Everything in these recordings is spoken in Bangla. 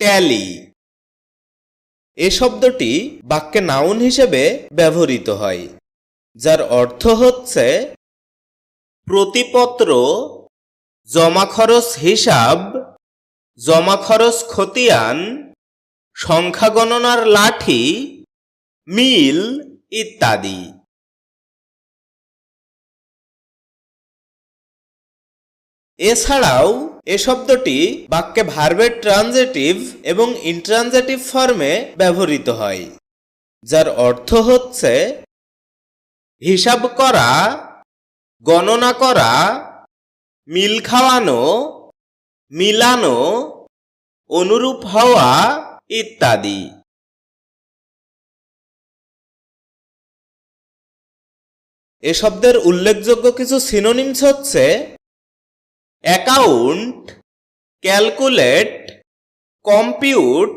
ট্যালি। এ শব্দটি বাক্যে নাউন হিসেবে ব্যবহৃত হয়, যার অর্থ হচ্ছে প্রতিপত্র জমা খরচ হিসাব জমা খরচ খতিয়ান সংখ্যা গণনার লাঠি, মিল ইত্যাদি। এছাড়াও এ শব্দটি বাক্যে ভার্বের ট্রানজেটিভ এবং ইন্ট্রানজেটিভ ফর্মে ব্যবহৃত হয়, যার অর্থ হচ্ছে হিসাব করা, গণনা করা, মিল খাওয়ানো, মিলানো, অনুরূপ হওয়া ইত্যাদি। এ শব্দের উল্লেখযোগ্য কিছু সিনোনিমস হচ্ছে account, calculate, compute,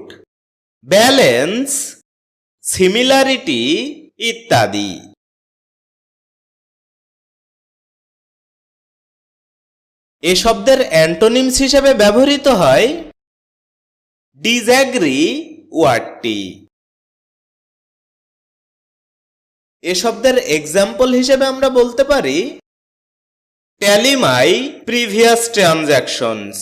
balance, similarity ইত্যাদি। এ শব্দের অ্যান্টোনিমস হিসেবে ব্যবহৃত হয় ডিজ্যাগ্রি ওয়ার্ডটি। এ শব্দের এক্সাম্পল হিসেবে আমরা বলতে পারি ট্যালি মাই প্রিভিয়াস ট্রানজ্যাকশনস